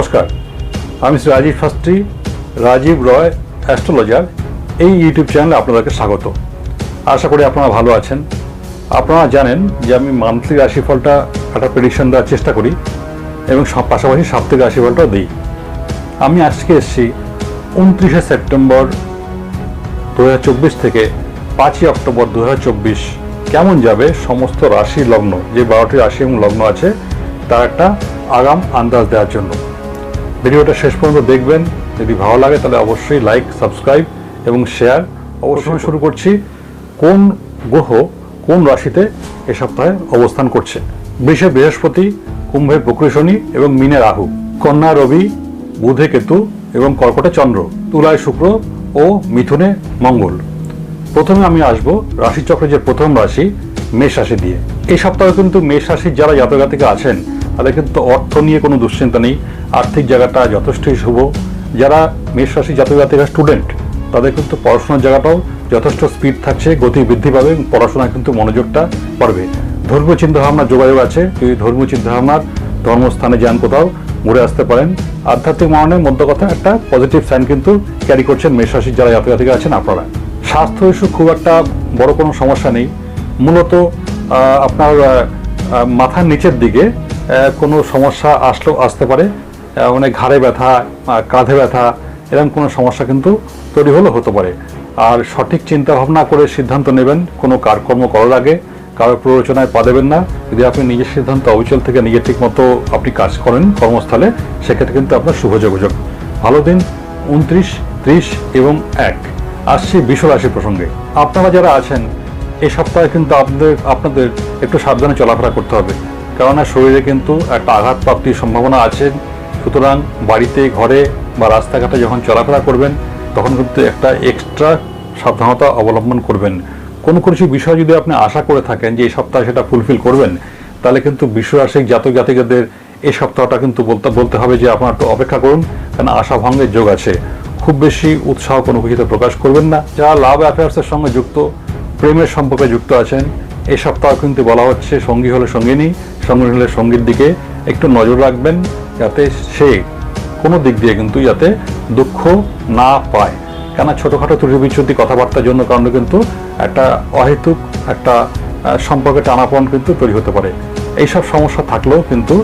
নমস্কার, আমি শ্রী রাজীব শাস্ত্রী, রাজীব রয়, অ্যাস্ট্রোলজার। এই ইউটিউব চ্যানেলে আপনাদেরকে স্বাগত। আশা করি আপনারা ভালো আছেন। আপনারা জানেন যে আমি মান্থলি রাশিফলটা একটা প্রেডিকশন দেওয়ার চেষ্টা করি এবং পাশাপাশি সাপ্তাহিক রাশিফলটাও দিই। আমি আজকে এসেছি উনত্রিশে সেপ্টেম্বর দু হাজার চব্বিশ থেকে পাঁচই অক্টোবর দু হাজার চব্বিশ। কেমন যাবে সমস্ত রাশি লগ্ন? যে বারোটি রাশি এবং লগ্ন আছে, তার একটা আগাম আন্দাজ দেওয়ার জন্য। ভিডিওটা শেষ পর্যন্ত দেখবেন। যদি ভালো লাগে তাহলে অবশ্যই লাইক সাবস্ক্রাইব এবং শেয়ার অবশ্যই শুরু করছি কোন গ্রহ কোন রাশিতে এ সপ্তাহে অবস্থান করছে? বৃষে বৃহস্পতি কুম্ভে বক্রী শনি এবং মিনে রাহু। কন্যা রবি বুধে কেতু এবং কর্কটে চন্দ্র। তুলায় শুক্র ও মিথুনে মঙ্গল। প্রথমে আমি আসব রাশিচক্রের যে প্রথম রাশি মেষ রাশি দিয়ে। এই সপ্তাহে কিন্তু মেষ রাশির যারা জাতকাতিকে আছেন তাদের কিন্তু অর্থ নিয়ে কোনো দুশ্চিন্তা নেই। আর্থিক জায়গাটা যথেষ্টই শুভ। যারা মেষ রাশি জাতকাতিকা স্টুডেন্ট তাদের কিন্তু পড়াশোনার জায়গাটাও যথেষ্ট স্পিড থাকছে, গতি বৃদ্ধি পাবে এবং পড়াশোনায় কিন্তু মনোযোগটা বাড়বে। ধর্মীয় চিন্তাভাবনা যোগাযোগ আছে, যদি ধর্মীয় চিন্তাভাবনার ধর্মস্থানে যান কোথাও, ঘুরে আসতে পারেন। আধ্যাত্মিক মনের মধ্য কথা একটা পজিটিভ সাইন কিন্তু ক্যারি করছেন মেষ রাশির যারা জাতকাতিকা আছেন আপনারা। স্বাস্থ্য ইস্যু খুব একটা বড় কোনো সমস্যা নেই। মূলত আপনার মাথার নিচের দিকে কোনো সমস্যা আসলেও আসতে পারে। মানে ঘাড়ে ব্যথা কাঁধে ব্যথা, এরকম কোনো সমস্যা কিন্তু তৈরি হলেও হতে পারে। আর সঠিক চিন্তা ভাবনা করে সিদ্ধান্ত নেবেন, কোনো কাজকর্ম করার আগে কারোর প্ররোচনায় পা দেবেন না। যদি আপনি নিজের সিদ্ধান্ত অবিচল থেকে নিজের ঠিক মতো আপনি কাজ করেন কর্মস্থলে, সেক্ষেত্রে কিন্তু আপনার শুভ যোগাযোগ। ভালো দিন, উনত্রিশ, ত্রিশ এবং এক। আসছি বিশ্ব রাশি প্রসঙ্গে। আপনারা যারা আছেন এই সপ্তাহে কিন্তু আপনাদের আপনাদের একটু সাবধানে চলাফেরা করতে হবে। কেননা শরীরে কিন্তু একটা আঘাত প্রাপ্তির সম্ভাবনা আছে। সুতরাং বাড়িতে, ঘরে বা রাস্তাঘাটে যখন চলাফেরা করবেন, তখন কিন্তু একটা এক্সট্রা সাবধানতা অবলম্বন করবেন। কোনো কিছু বিষয় যদি আপনি আশা করে থাকেন যে এই সপ্তাহে সেটা ফুলফিল করবেন, তাহলে কিন্তু বিশ্বরাশিক জাতক জাতিকাদের এই সপ্তাহটা কিন্তু বলতে বলতে হবে যে আপনার একটু অপেক্ষা করুন কারণ আশা ভঙ্গের যোগ আছে। খুব বেশি উৎসাহ কোনো কিছুতে প্রকাশ করবেন না। যারা লাভ অ্যাফেয়ার্সের সঙ্গে যুক্ত প্রেমের সম্পর্কে যুক্ত আছেন। এই সপ্তাহ কিন্তু বলা হচ্ছে সঙ্গী হলে সঙ্গিনী, সঙ্গী হলে সঙ্গীর দিকে একটু নজর রাখবেন যাতে সে কোনো দিক দিয়ে কিন্তু যাতে দুঃখ না পায়। কেন ছোটোখাটো ত্রুটি বিচ্ছুতি কথাবার্তার জন্য কারণে কিন্তু একটা অহেতুক একটা সম্পর্কে টানাপন কিন্তু তৈরি হতে পারে। এইসব সমস্যা থাকলেও কিন্তু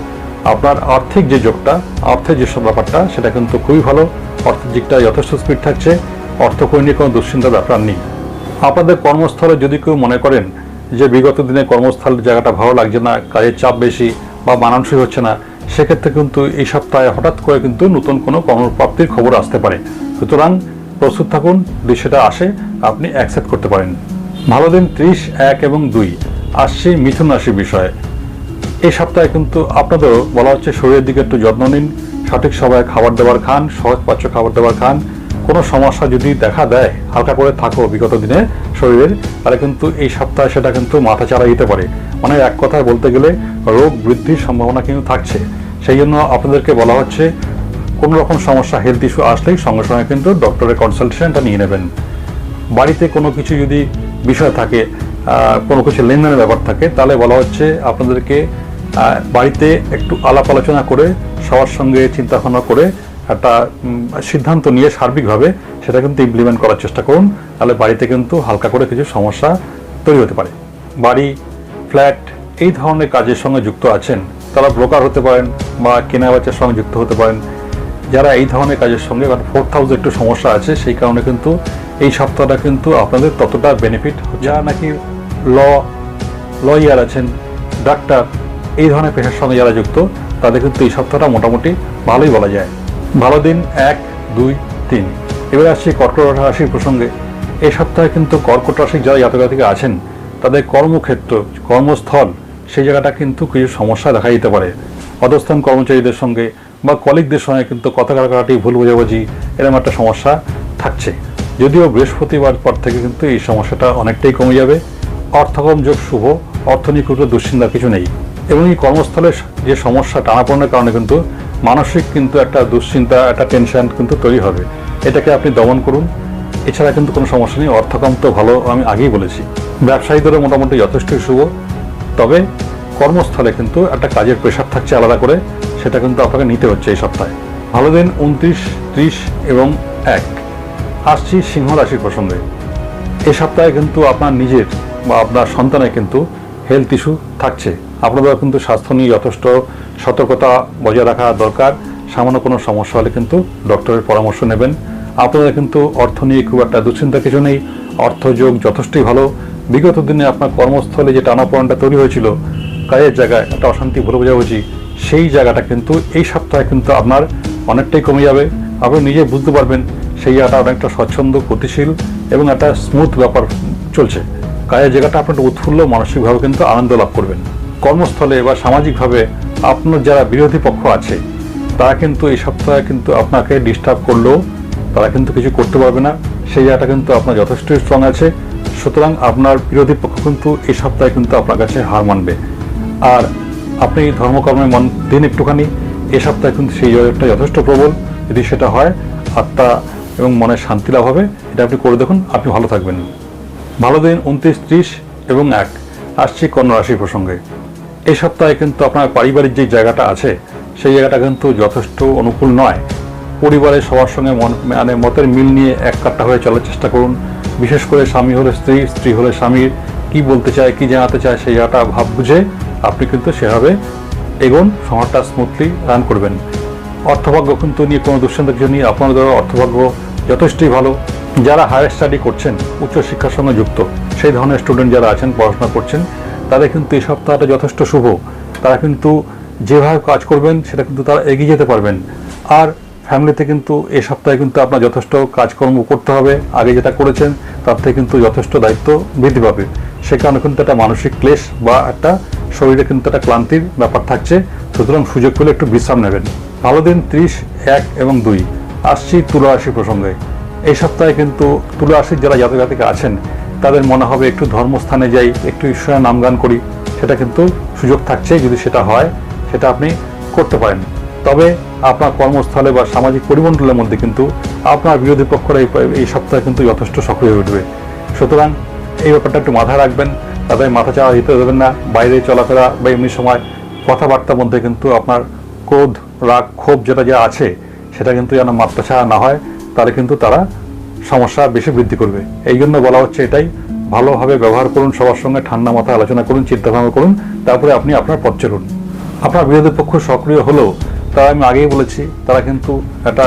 আপনার আর্থিক যে যোগটা অর্থের যেসব ব্যাপারটা, সেটা কিন্তু খুবই ভালো। অর্থের দিকটা যথেষ্ট স্পিড থাকছে। অর্থ কোনো দুশ্চিন্তার ব্যাপার নেই। আপনাদের কর্মস্থলে যদি কেউ মনে করেন যে বিগত দিনে কর্মস্থল জায়গাটা ভালো লাগছে না, কাজের চাপ বেশি বা মানানসই হচ্ছে না, সেক্ষেত্রে কিন্তু এই সপ্তাহে হঠাৎ করে কিন্তু নতুন কোনো কর্মপ্রাপ্তির খবর আসতে পারে। সুতরাং প্রস্তুত থাকুন সেটা আসে, আপনি অ্যাকসেপ্ট করতে পারেন। ভালো দিন ত্রিশ, এক এবং দুই। আসছে মিথুন রাশির বিষয়ে। এই সপ্তাহে কিন্তু আপনাদেরও বলা হচ্ছে শরীরের দিকে একটু যত্ন নিন, সঠিক সময়ে খাবার দাবার খান সহজ পাচ্য খাবার দাবার খান কোনো সমস্যা যদি দেখা দেয়, হালকা করে থাকো বিগত দিনে শরীরের, তাহলে কিন্তু এই সপ্তাহে সেটা কিন্তু মাথা চাড়া দিতে পারে। মানে এক কথায় বলতে গেলে রোগ বৃদ্ধির সম্ভাবনা কিন্তু থাকছে। সেই জন্য আপনাদেরকে বলা হচ্ছে, কোনো রকম সমস্যা হেলথ ইস্যু আসলেই সঙ্গে সঙ্গে কিন্তু ডক্টরের কনসালটেশনটা নিয়ে নেবেন। বাড়িতে কোনো কিছু যদি বিষয় থাকে কোনো কিছু লেনদেনের ব্যাপার থাকে, তাহলে বলা হচ্ছে আপনাদেরকে বাড়িতে একটু আলাপ আলোচনা করে, সবার সঙ্গে চিন্তা ভাবনা করে একটা সিদ্ধান্ত নিয়ে সার্বিকভাবে সেটা কিন্তু ইমপ্লিমেন্ট করার চেষ্টা করুন, তাহলে বাড়িতে কিন্তু হালকা করে কিছু সমস্যা তৈরি হতে পারে। বাড়ি ফ্ল্যাট এই ধরনের কাজের সঙ্গে যুক্ত আছেন, তারা ব্রোকার হতে পারেন বা কেনা বেচার সঙ্গে যুক্ত হতে পারেন, যারা এই ধরনের কাজের সঙ্গে ফোর্থ হাউসে একটু সমস্যা আছে, সেই কারণে কিন্তু এই সপ্তাহটা কিন্তু আপনাদের ততটা বেনিফিট যারা নাকি ল লয়ার আছেন ডাক্তার এই ধরনের পেশার সঙ্গে যারা যুক্ত, তাদের কিন্তু এই সপ্তাহটা মোটামুটি ভালোই বলা যায়। ভালো দিন, এক, দুই, তিন। এবার আসছি কর্কট রাশির প্রসঙ্গে। এই সপ্তাহে কিন্তু কর্কট রাশির যারা জাতকাতিকে আছেন, তাদের কর্মক্ষেত্র, কর্মস্থল, সেই জায়গাটা কিন্তু কিছু সমস্যা দেখা দিতে পারে। অধস্থান কর্মচারীদের সঙ্গে বা কলিগদের সঙ্গে কিন্তু কথা কাটাকাটি, ভুল বোঝাবুঝি, এরকম একটা সমস্যা থাকছে। যদিও বৃহস্পতিবার পর থেকে কিন্তু এই সমস্যাটা অনেকটাই কমে যাবে। অর্থকম যোগ শুভ, অর্থনীতিগত দুশ্চিন্তা কিছু নেই। এবং এই কর্মস্থলে যে সমস্যা টানাপোড়েনের কারণে কিন্তু মানসিক কিন্তু একটা দুশ্চিন্তা, একটা টেনশন কিন্তু তৈরি হবে। এটাকে আপনি দমন করুন। এছাড়া কিন্তু কোনো সমস্যা নেই। অর্থকম তো ভালো, আমি আগেই বলেছি। ব্যবসায়ীদেরও মোটামুটি যথেষ্ট শুভ। তবে কর্মস্থলে কিন্তু একটা কাজের প্রেশার থাকছে আলাদা করে। সেটা কিন্তু আপনাকে নিতে হচ্ছে এই সপ্তাহে। ভালো দিন, উনত্রিশ, ত্রিশ এবং এক। আসছি সিংহ রাশির প্রসঙ্গে। এ সপ্তাহে কিন্তু আপনার নিজের বা আপনার সন্তানের কিন্তু হেলথ ইস্যু থাকছে। আপনাদের কিন্তু স্বাস্থ্য নিয়ে যথেষ্ট সতর্কতা বজায় রাখা দরকার। সামান্য কোনো সমস্যা হলে কিন্তু ডক্টরের পরামর্শ নেবেন। আপনাদের কিন্তু অর্থ নিয়ে খুব একটা দুশ্চিন্তা কিছু নেই। অর্থযোগ যথেষ্টই ভালো। বিগত দিনে আপনার কর্মস্থলে যে টানাপোড়নটা তৈরি হয়েছিল, কাজের জায়গায় একটা অশান্তি ভুলে বোঝাবুঝি সেই জায়গাটা কিন্তু এই সপ্তাহে কিন্তু আপনার অনেকটাই কমে যাবে। আপনি নিজে বুঝতে পারবেন, সেই জায়গাটা অনেকটা স্বচ্ছন্দ, গতিশীল এবং একটা স্মুথ ব্যাপার চলছে। কাজের জায়গাটা আপনার উৎফুল্ল মানসিকভাবে কিন্তু আনন্দ লাভ করবেন। কর্মস্থলে বা সামাজিকভাবে আপনার যারা বিরোধী পক্ষ আছে, তারা কিন্তু এই সপ্তাহে কিন্তু আপনাকে ডিস্টার্ব করলেও তারা কিন্তু কিছু করতে পারবে না। সেই জায়গাটা কিন্তু আপনার যথেষ্ট স্ট্রং আছে। সুতরাং আপনার বিরোধী পক্ষ কিন্তু এই সপ্তাহে কিন্তু আপনার কাছে হার মানবে। আর আপনি ধর্মকর্মে মন দিন একটুখানি, এ সপ্তাহে কিন্তু সেই জয়টা যথেষ্ট প্রবল। যদি সেটা হয়, আত্মা এবং মনের শান্তি লাভ হবে। এটা আপনি করে দেখুন। আপনি ভালো থাকবেন। ভালো দিন, উনত্রিশ, ত্রিশ এবং এক। আসছি কন্যা রাশির প্রসঙ্গে। এই সপ্তাহে কিন্তু আপনার পারিবারিক যে জায়গাটা আছে, সেই জায়গাটা কিন্তু যথেষ্ট অনুকূল নয়। পরিবারের সবার সঙ্গে মন মানে মতের মিল নিয়ে এক কাট্টা হয়ে চলার চেষ্টা করুন। বিশেষ করে স্বামী হলে স্ত্রী স্ত্রী হলে স্বামীর কি বলতে চায়, কি জানাতে চায়, সেই জায়গাটা ভাব বুঝে আপনি কিন্তু সেভাবে এগোন শহরটা স্মুথলি রান করবেন। অর্থভাগ্য কিন্তু নিয়ে কোনো দুশ্চিন্তা কিছু নেই। আপনাদের অর্থভাগ্য যথেষ্টই ভালো। যারা হায়ার স্টাডি করছেন, উচ্চশিক্ষার সঙ্গে যুক্ত, সেই ধরনের স্টুডেন্ট যারা আছেন, পড়াশোনা করছেন, তাদের কিন্তু এই সপ্তাহটা যথেষ্ট শুভ। তারা কিন্তু যেভাবে কাজ করবেন, সেটা কিন্তু তারা এগিয়ে যেতে পারবেন। আর ফ্যামিলিতে কিন্তু এই সপ্তাহে কিন্তু আপনার যথেষ্ট কাজকর্ম করতে হবে। আগে যেটা করেছেন, তার থেকে কিন্তু যথেষ্ট দায়িত্ব বৃদ্ধি পাবে। সে কারণে কিন্তু একটা মানসিক ক্লেশ বা একটা শরীরে কিন্তু একটা ক্লান্তির ব্যাপার থাকছে। সুতরাং সুযোগ পেলে একটু বিশ্রাম নেবেন। ভালো দিন, ত্রিশ, এক এবং দুই। আসছি তুলা রাশি প্রসঙ্গে। এই সপ্তাহে কিন্তু তুলা যারা জাতক জাতিকা আছেন, তাদের মনে হবে একটু ধর্মস্থানে যাই, একটু ঈশ্বরের নামগান করি, সেটা কিন্তু সুযোগ থাকছে যদি সেটা হয়, সেটা আপনি করতে পারেন। তবে আপনার কর্মস্থলে বা সামাজিক পরিমণ্ডলের মধ্যে কিন্তু আপনার বিরোধী পক্ষরা এই সপ্তাহে কিন্তু যথেষ্ট সক্রিয় হয়ে উঠবে। সুতরাং এই ব্যাপারটা একটু মাথায় রাখবেন তাদের মাথা চাওয়া দিতে দেবেন না, বাইরে চলাফেরা বা এমনি সময় কথাবার্তার মধ্যে কিন্তু আপনার ক্রোধ, রাগ, ক্ষোভ যেটা যা আছে, সেটা কিন্তু যেন মাত্রা ছাড়া না হয়। তাহলে কিন্তু তারা সমস্যা বেশি বৃদ্ধি করবে। এই জন্য বলা হচ্ছে এটাই, ভালোভাবে ব্যবহার করুন, সবার সঙ্গে ঠান্ডা মাথায় আলোচনা করুন, চিন্তাভাবনা করুন, তারপরে আপনি আপনার পথ চলুন। আপনার বিরোধী পক্ষ সক্রিয় হলেও, তারা আমি আগেই বলেছি, তারা কিন্তু একটা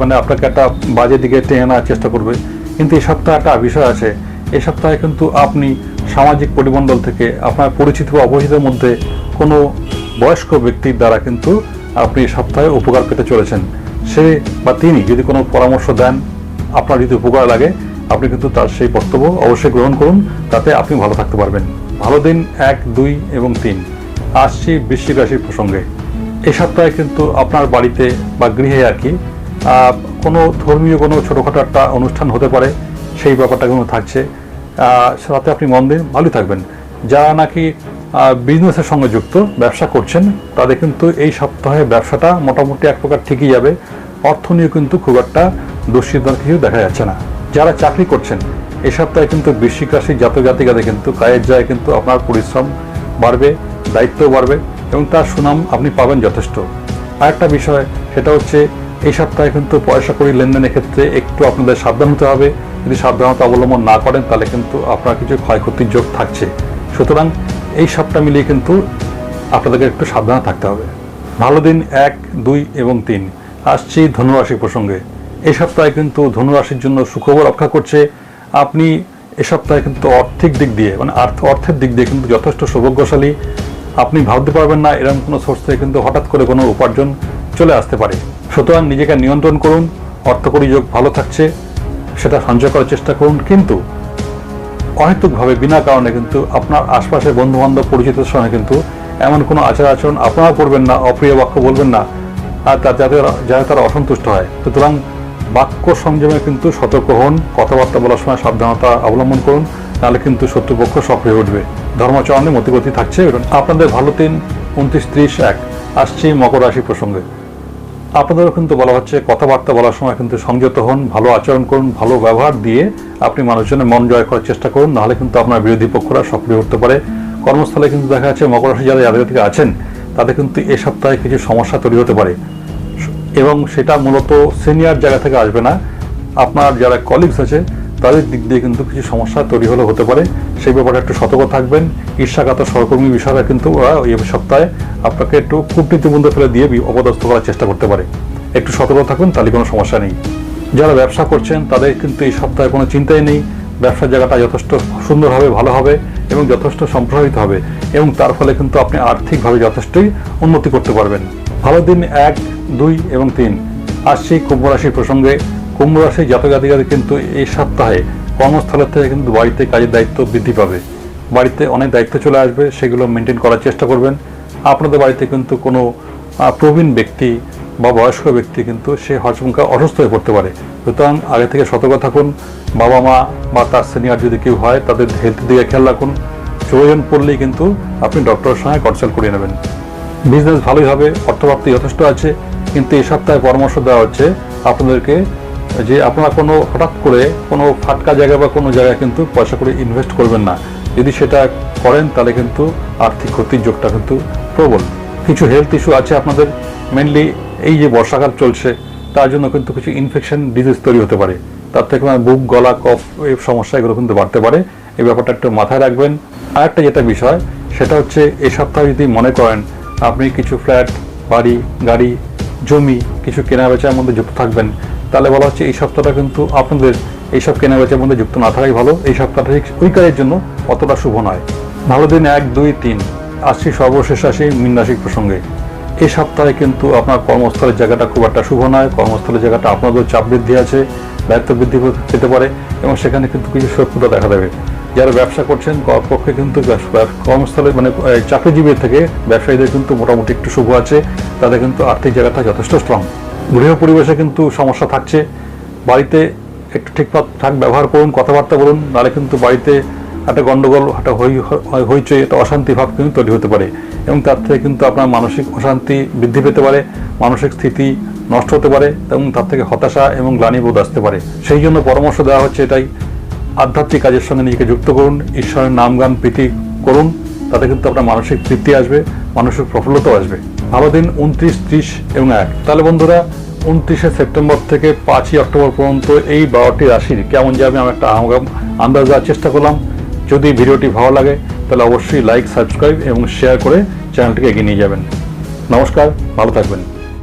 মানে আপনাকে একটা বাজে দিকে টেনে আনার চেষ্টা করবে। কিন্তু এই সপ্তাহে একটা বিষয় আছে, এই সপ্তাহে কিন্তু আপনি সামাজিক পরিমণ্ডল থেকে আপনার পরিচিত বা অপরিচিতের মধ্যে কোনো বয়স্ক ব্যক্তির দ্বারা কিন্তু আপনি সপ্তাহে উপকার পেতে চলেছেন। সে বা তিনি যদি কোনো পরামর্শ দেন, আপনার যদি উপকার লাগে, আপনি কিন্তু তার সেই বক্তব্য অবশ্যই গ্রহণ করুন, তাতে আপনি ভালো থাকতে পারবেন। ভালো দিন এক, দুই এবং তিন। আসছি বৃশ্চিক রাশির প্রসঙ্গে। এ সপ্তাহে কিন্তু আপনার বাড়িতে বা গৃহে আর কি কোনো ধর্মীয় কোনো ছোটোখাটো একটা অনুষ্ঠান হতে পারে, সেই ব্যাপারটা কিন্তু থাকছে। সাথে আপনি মন দিন ভালোই থাকবেন। যারা নাকি বিজনেসের সঙ্গে যুক্ত, ব্যবসা করছেন, তাদের কিন্তু এই সপ্তাহে ব্যবসাটা মোটামুটি এক প্রকার ঠিকই যাবে। অর্থ নিয়ে কিন্তু খুব একটা দুশ্চিন্তার কিছু দেখা যাচ্ছে না। যারা চাকরি করছেন, এ সপ্তাহে কিন্তু বৃশ্চিক রাশির জাতক জাতিকাদের কিন্তু কাজের যায় কিন্তু আপনার পরিশ্রম বাড়বে, দায়িত্বও বাড়বে এবং তার সুনাম আপনি পাবেন যথেষ্ট। আর একটা বিষয়, সেটা হচ্ছে এই সপ্তাহে কিন্তু পয়সা করি লেনদেনের ক্ষেত্রে একটু আপনাদের সাবধান হতে হবে। যদি সাবধানতা অবলম্বন না করেন, তাহলে কিন্তু আপনার কিছু ক্ষয়ক্ষতির যোগ থাকছে। সুতরাং এই সপ্তাহ মিলিয়ে কিন্তু আপনাদেরকে একটু সাবধান থাকতে হবে। ভালো দিন এক, দুই এবং তিন। আসছি ধনুরাশি প্রসঙ্গে। এ সপ্তাহে কিন্তু ধনুরাশির জন্য সুখবর রক্ষা করছে। আপনি এ সপ্তাহে কিন্তু অর্থিক দিক দিয়ে মানে আর্থ, অর্থের দিক দিয়ে কিন্তু যথেষ্ট সৌভাগ্যশালী। আপনি ভাবতে পারবেন না, এরকম কোনো সোর্স থেকে কিন্তু হঠাৎ করে কোনো উপার্জন চলে আসতে পারে। সুতরাং নিজেকে নিয়ন্ত্রণ করুন অর্থকরী যোগ ভালো থাকছে, সেটা সঞ্চয় করার চেষ্টা করুন, কিন্তু অহেতুকভাবে বিনা কারণে কিন্তু আপনার আশপাশের বন্ধু বান্ধব পরিচিতের সঙ্গে কিন্তু এমন কোনো আচার আচরণ আপনারা করবেন না, অপ্রিয় বাক্য বলবেন না। আর তা যাতে যাতে তারা অসন্তুষ্ট হয়। সুতরাং বাক্য সংযমে কিন্তু সতর্ক হন, কথাবার্তা বলার সময় সাবধানতা অবলম্বন করুন, নাহলে কিন্তু শত্রুপক্ষ সক্রিয় উঠবে। ধর্মাচরণে মতিগতি থাকছে। আপনাদের ভালো দিন উনত্রিশ, ত্রিশ, এক। আসছে মকর রাশি প্রসঙ্গে। আপনাদেরও কিন্তু বলা হচ্ছে, কথাবার্তা বলার সময় কিন্তু সংযত হন, ভালো আচরণ করুন, ভালো ব্যবহার দিয়ে আপনি মানুষজনের মন জয় করার চেষ্টা করুন, নাহলে কিন্তু আপনার বিরোধী পক্ষরা সক্রিয় উঠতে পারে। কর্মস্থলে কিন্তু দেখা যাচ্ছে মকর রাশি যারা থেকে আছেন তাদের কিন্তু এ সপ্তাহে কিছু সমস্যা তৈরি হতে পারে। এবং সেটা মূলত সিনিয়র জায়গা থেকে আসবে না, আপনার যারা কলিগস আছে, তাদের দিক দিয়ে কিন্তু কিছু সমস্যা তৈরি হলে হতে পারে। সেই ব্যাপারে একটু সতর্ক থাকবেন। ঈর্ষাগত সহকর্মী বিষয়রা কিন্তু ওরা এই সপ্তাহে আপনাকে একটু কূটনীতিবন্ধ ফেলে দিয়ে অপদস্থ করার চেষ্টা করতে পারে। একটু সতর্ক থাকুন, তাহলে কোনো সমস্যা নেই। যারা ব্যবসা করছেন, তাদের কিন্তু এই সপ্তাহে কোনো চিন্তাই নেই। ব্যবসার জায়গাটা যথেষ্ট সুন্দর হবে, ভালো হবে। এবং যথেষ্ট সম্প্রসারিত হবে এবং তার ফলে কিন্তু আপনি আর্থিকভাবে যথেষ্টই উন্নতি করতে পারবেন। ভালো দিন এক, দুই এবং তিন। আসছি কুম্ভ রাশির প্রসঙ্গে কুম্ভ রাশির জাতক জাতিকাদের কিন্তু এই সপ্তাহে কর্মস্থলের থেকে কিন্তু বাড়িতে কাজের দায়িত্ব বৃদ্ধি পাবে। বাড়িতে অনেক দায়িত্ব চলে আসবে, সেগুলো মেনটেন করার চেষ্টা করবেন। আপনাদের বাড়িতে কিন্তু কোনো প্রবীণ ব্যক্তি বা বয়স্ক ব্যক্তি কিন্তু সে হচমকা অসুস্থ হয়ে পড়তে পারে। সুতরাং আগে থেকে সতর্ক থাকুন, বাবা মা বা তার সিনিয়র যদি কেউ হয়, তাদের হেলথের দিকে খেয়াল রাখুন। প্রয়োজন পড়লেই কিন্তু আপনি ডক্টরের সঙ্গে কনসাল্ট করিয়ে নেবেন। বিজনেস ভালোই হবে, অর্থপ্রাপ্তি যথেষ্ট আছে, কিন্তু এই সপ্তাহে পরামর্শ দেওয়া হচ্ছে আপনাদেরকে যে আপনারা কোনো হঠাৎ করে কোনো ফাটকা জায়গা বা কোনো জায়গায় কিন্তু পয়সা করে ইনভেস্ট করবেন না। যদি সেটা করেন, তাহলে কিন্তু আর্থিক ক্ষতির যোগটা কিন্তু প্রবল। কিছু হেলথ ইস্যু আছে আপনাদের মেনলি এই যে বর্ষাকাল চলছে, তার জন্য কিন্তু কিছু ইনফেকশন ডিজিজ তৈরি হতে পারে। তার থেকে মানে বুক, গলা, কফ এই সমস্যা এগুলো কিন্তু বাড়তে পারে। এই ব্যাপারটা একটু মাথায় রাখবেন। আর একটা যেটা বিষয়, সেটা হচ্ছে এই সপ্তাহে যদি মনে করেন আপনি কিছু ফ্ল্যাট, বাড়ি, গাড়ি, জমি, কিছু কেনা বেচার মধ্যে যুক্ত থাকবেন, তাহলে বলা হচ্ছে এই সপ্তাহটা কিন্তু আপনাদের এইসব কেনা বেচার মধ্যে যুক্ত না থাকাই ভালো। এই সপ্তাহটা কাজের জন্য অতটা শুভ নয়। ভালো দিন এক, দুই, তিন। আসছি সর্বশেষ আসি মীন রাশির প্রসঙ্গে। এই সপ্তাহে কিন্তু আপনার কর্মস্থলের জায়গাটা খুব একটা শুভ নয়। কর্মস্থলের জায়গাটা আপনাদের চাপ বৃদ্ধি আছে দায়িত্ব বৃদ্ধি পেতে পারে এবং সেখানে কিন্তু কিছু শত্রুতা দেখা দেবে। যারা ব্যবসা করছেন পক্ষে কিন্তু কর্মস্থলে মানে আহ, চাকরিজীবীর থেকে ব্যবসায়ীদের কিন্তু মোটামুটি একটু শুভ আছে। তাদের কিন্তু আর্থিক জায়গাটা যথেষ্ট স্ট্রং গৃহ পরিবেশে কিন্তু সমস্যা থাকছে। বাড়িতে একটু ঠিকঠাক ঠাক ব্যবহার করুন কথাবার্তা বলুন নাহলে কিন্তু বাড়িতে একটা গন্ডগোল একটা হই হইচই, একটা অশান্তি ভাব কিন্তু তৈরি হতে পারে। এবং তার থেকে কিন্তু আপনার মানসিক অশান্তি বৃদ্ধি পেতে পারে, মানসিক স্থিতি নষ্ট হতে পারে, এবং তার থেকে হতাশা এবং গ্লানিবোধ আসতে পারে। সেই জন্য পরামর্শ দেওয়া হচ্ছে এটাই। আধ্যাত্মিক কাজের সঙ্গে নিজেকে যুক্ত করুন, ঈশ্বরের নাম গান প্রীতি করুন, তাতে কিন্তু আপনার মানসিক তৃপ্তি আসবে, মানসিক প্রফুল্লতাও আসবে। ভালো দিন, উনত্রিশ, ত্রিশ এবং এক। তাহলে বন্ধুরা, উনত্রিশে সেপ্টেম্বর থেকে পাঁচই অক্টোবর পর্যন্ত এই বারোটি রাশির কেমন যাবে, আমি একটা আন্দাজ দেওয়ার চেষ্টা করলাম। যদি ভিডিওটি ভালো লাগে, তাহলে অবশ্যই লাইক সাবস্ক্রাইব এবং শেয়ার করে চ্যানেলটিকে এগিয়ে নিয়ে যাবেন। নমস্কার, ভালো থাকবেন।